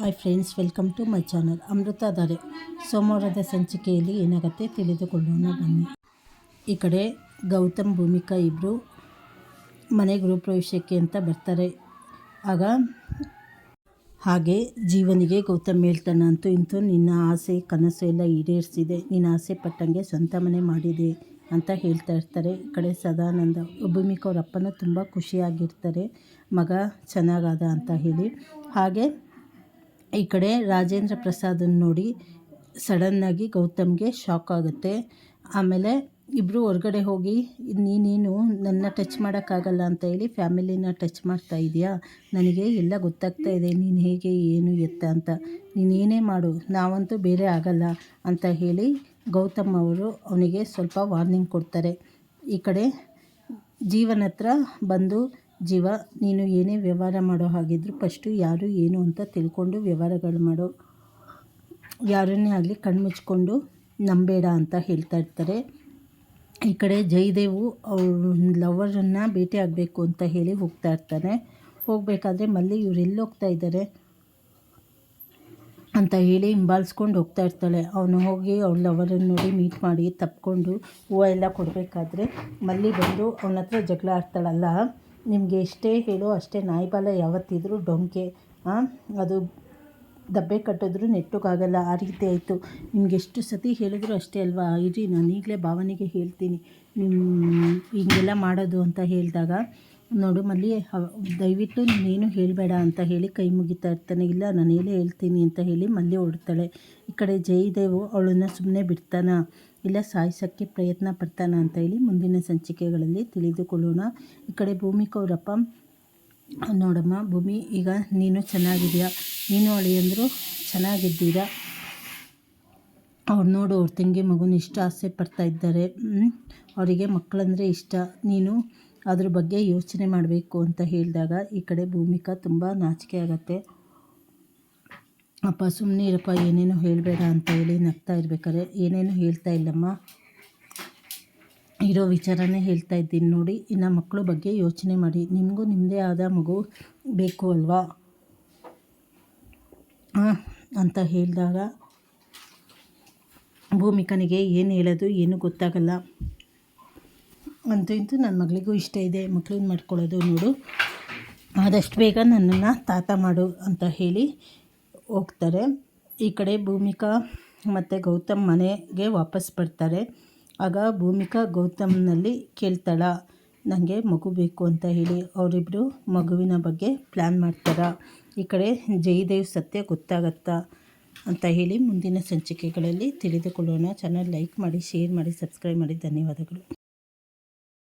Hi friends welcome to my channel Amrutha Dhaare ಸೋಮವಾರದ ಸಂಚಿಕೆಯಲ್ಲಿ ಏನಾಗುತ್ತೆ ತಿಳಿದುಕೊಳ್ಳೋಣ, ಬನ್ನಿ. ಈ ಕಡೆ ಗೌತಮ್ ಭೂಮಿಕಾ ಇಬ್ಬರು ಮನೆ ಗೃಹಪ್ರವೇಶಕ್ಕೆ ಅಂತ ಬರ್ತಾರೆ. ಆಗ ಹಾಗೆ ಜೀವನಿಗೆ ಗೌತಮ್ ಹೇಳ್ತಾನ ಅಂತೂ ಇಂತೂ ನಿನ್ನ ಆಸೆ, ಕನಸು ಎಲ್ಲ ಈಡೇರಿಸಿದೆ. ನಿನ್ನ ಆಸೆ ಪಟ್ಟಂಗೆ ಸ್ವಂತ ಮನೆ ಮಾಡಿದೆ ಅಂತ ಹೇಳ್ತಾ ಇರ್ತಾರೆ. ಈ ಕಡೆ ಸದಾನಂದ, ಭೂಮಿಕಾ ಅವ್ರ ಅಪ್ಪನ ತುಂಬ ಖುಷಿಯಾಗಿರ್ತಾರೆ. ಮಗ ಚೆನ್ನಾಗಾದ ಅಂತ ಹೇಳಿ. ಹಾಗೆ ಈ ಕಡೆ ರಾಜೇಂದ್ರ ಪ್ರಸಾದನ್ನ ನೋಡಿ ಸಡನ್ನಾಗಿ ಗೌತಮ್ಗೆ ಶಾಕ್ ಆಗುತ್ತೆ. ಆಮೇಲೆ ಇಬ್ಬರು ಹೊರಗಡೆ ಹೋಗಿ, ನೀನೇನು ನನ್ನ ಟಚ್ ಮಾಡೋಕ್ಕಾಗಲ್ಲ ಅಂತ ಹೇಳಿ ಫ್ಯಾಮಿಲಿನ ಟಚ್ ಮಾಡ್ತಾ ಇದೆಯಾ ನನಗೆ ಎಲ್ಲ ಗೊತ್ತಾಗ್ತಾ ಇದೆ, ನೀನು ಹೇಗೆ, ಏನು, ಎತ್ತ ಅಂತ. ನೀನೇನೇ ಮಾಡು, ನಾವಂತೂ ಬೇರೆ ಆಗಲ್ಲ ಅಂತ ಹೇಳಿ ಗೌತಮ್ ಅವರು ಅವನಿಗೆ ಸ್ವಲ್ಪ ವಾರ್ನಿಂಗ್ ಕೊಡ್ತಾರೆ. ಈ ಕಡೆ ಜೀವನ ಹತ್ರ ಬಂದು ಜೀವ, ನೀನು ಏನೇ ವ್ಯವಹಾರ ಮಾಡೋ ಹಾಗಿದ್ರು ಫಸ್ಟು ಯಾರು, ಏನು ಅಂತ ತಿಳ್ಕೊಂಡು ವ್ಯವಹಾರಗಳು ಮಾಡೋ ಯಾರನ್ನೇ ಆಗಲಿ ಕಣ್ಮುಚ್ಕೊಂಡು ನಂಬೇಡ ಅಂತ ಹೇಳ್ತಾ ಇರ್ತಾರೆ. ಈ ಕಡೆ ಜಯದೇವು ಅವ್ರ ಲವರನ್ನು ಭೇಟಿ ಆಗಬೇಕು ಅಂತ ಹೇಳಿ ಹೋಗ್ತಾ ಇರ್ತಾನೆ ಹೋಗಬೇಕಾದ್ರೆ ಮಲ್ಲಿ ಇವ್ರು ಎಲ್ಲಿ ಹೋಗ್ತಾ ಇದ್ದಾರೆ ಅಂತ ಹೇಳಿ ಹಿಂಬಾಲಿಸ್ಕೊಂಡು ಹೋಗ್ತಾ ಇರ್ತಾಳೆ. ಅವನು ಹೋಗಿ ಅವ್ಳ ಲವರನ್ನು ನೋಡಿ ಮೀಟ್ ಮಾಡಿ ತಪ್ಕೊಂಡು ಹೂವು ಎಲ್ಲ ಕೊಡಬೇಕಾದ್ರೆ ಮಲ್ಲಿ ಬಂದು ಅವನ ಹತ್ರ ಜಗಳ ಆಡ್ತಾಳಲ್ಲ. ನಿಮಗೆ ಎಷ್ಟೇ ಹೇಳೋ ಅಷ್ಟೇ ನಾಯಿಬಾಲ ಯಾವತ್ತಿದ್ರೂ ಡೊಂಕೆ ಅದು ದಬ್ಬೆ ಕಟ್ಟಿದ್ರು ನೆಟ್ಟಗಾಗಲ್ಲ. ಆ ರೀತಿ ಆಯಿತು. ನಿಮ್ಗೆ ಎಷ್ಟು ಸತಿ ಹೇಳಿದ್ರು ಅಷ್ಟೇ ಅಲ್ವಾ? ಇರಿ ನಾನು ಈಗಲೇ ಭಾವನೆಗೆ ಹೇಳ್ತೀನಿ. ನಿಮ್ಮ ಹೀಗೆಲ್ಲ ಮಾಡೋದು ಅಂತ ಹೇಳಿದಾಗ ನೋಡು ಮಲ್ಲಿ ದಯವಿಟ್ಟು ನೀನೇನು ಹೇಳಬೇಡ ಅಂತ ಹೇಳಿ ಕೈ ಮುಗಿತಾ ಇರ್ತಾನೆ. ಇಲ್ಲ, ನಾನು ಹೇಳೇ ಹೇಳ್ತೀನಿ ಅಂತ ಹೇಳಿ ಮಲ್ಲಿ ಓಡ್ತಾಳೆ. ಈ ಕಡೆ ಜಯದೇವು ಅವಳನ್ನ ಸುಮ್ಮನೆ ಬಿಡ್ತಾನ? ಇಲ್ಲ, ಸಾಯಿಸೋಕ್ಕೆ ಪ್ರಯತ್ನ ಪಡ್ತಾನ ಅಂತ ಹೇಳಿ ಮುಂದಿನ ಸಂಚಿಕೆಗಳಲ್ಲಿ ತಿಳಿದುಕೊಳ್ಳೋಣ. ಈ ಕಡೆ ಭೂಮಿ ಅವರಪ್ಪ, ನೋಡಮ್ಮ, ಭೂಮಿ, ಈಗ ನೀನು ಚೆನ್ನಾಗಿದೆಯಾ? ನೀನು ಅಳಿಯಂದರು ಚೆನ್ನಾಗಿದ್ದೀರಾ? ಅವ್ರು ನೋಡು, ಅವ್ರ ತಂಗಿ ಮಗುನ ಇಷ್ಟ ಆಸೆ ಪಡ್ತಾ ಇದ್ದಾರೆ. ಅವರಿಗೆ ಮಕ್ಕಳಂದರೆ ಇಷ್ಟ. ನೀನು ಅದ್ರ ಬಗ್ಗೆ ಯೋಚನೆ ಮಾಡಬೇಕು ಅಂತ ಹೇಳಿದಾಗ ಈ ಕಡೆ ಭೂಮಿಕಾ ತುಂಬ ನಾಚಿಕೆ ಆಗತ್ತೆ. ಅಪ್ಪ ಸುಮ್ಮನೆ ಇರಪ್ಪ, ಏನೇನೋ ಹೇಳಬೇಡ ಅಂತ ಹೇಳಿ ನಗ್ತಾ ಇರ್ಬೇಕಾದ್ರೆ, ಏನೇನು ಹೇಳ್ತಾ ಇಲ್ಲಮ್ಮ. ಇರೋ ವಿಚಾರನೇ ಹೇಳ್ತಾ ಇದ್ದೀನಿ ನೋಡಿ, ಇನ್ನು ಮಕ್ಕಳ ಬಗ್ಗೆ ಯೋಚನೆ ಮಾಡಿ. ನಿಮಗೂ ನಿಮ್ಮದೇ ಆದ ಮಗು ಬೇಕು ಅಲ್ವಾ? ಅಂತ ಹೇಳಿದಾಗ ಭೂಮಿಕನಿಗೆ ಏನು ಹೇಳೋದು ಏನು ಗೊತ್ತಾಗಲ್ಲ. ಅಂತೂ ಇಂತೂ ನನ್ನ ಮಗಳಿಗೂ ಇಷ್ಟ ಇದೆ. ಮಕ್ಳನ್ನ ಮಾಡ್ಕೊಳ್ಳೋದು ನೋಡು. ಆದಷ್ಟು ಬೇಗ ನನ್ನನ್ನು ತಾತ ಮಾಡು ಅಂತ ಹೇಳಿ ಹೋಗ್ತಾರೆ. ಈ ಕಡೆ ಭೂಮಿಕಾ ಮತ್ತು ಗೌತಮ್ ಮನೆಗೆ ವಾಪಸ್ ಬರ್ತಾರೆ. ಆಗ ಭೂಮಿಕಾ ಗೌತಮ್ನಲ್ಲಿ ಕೇಳ್ತಾಳ ನನಗೆ ಮಗು ಬೇಕು ಅಂತ ಹೇಳಿ. ಅವರಿಬ್ಬರು ಮಗುವಿನ ಬಗ್ಗೆ ಪ್ಲ್ಯಾನ್ ಮಾಡ್ತಾರ. ಈ ಕಡೆ ಜಯದೇವ್ ಸತ್ಯ ಗೊತ್ತಾಗತ್ತಾ? ಅಂತ ಹೇಳಿ ಮುಂದಿನ ಸಂಚಿಕೆಗಳಲ್ಲಿ ತಿಳಿದುಕೊಳ್ಳೋಣ. ಚಾನಲ್ ಲೈಕ್ ಮಾಡಿ, ಶೇರ್ ಮಾಡಿ, ಸಬ್ಸ್ಕ್ರೈಬ್ ಮಾಡಿ. ಧನ್ಯವಾದಗಳು.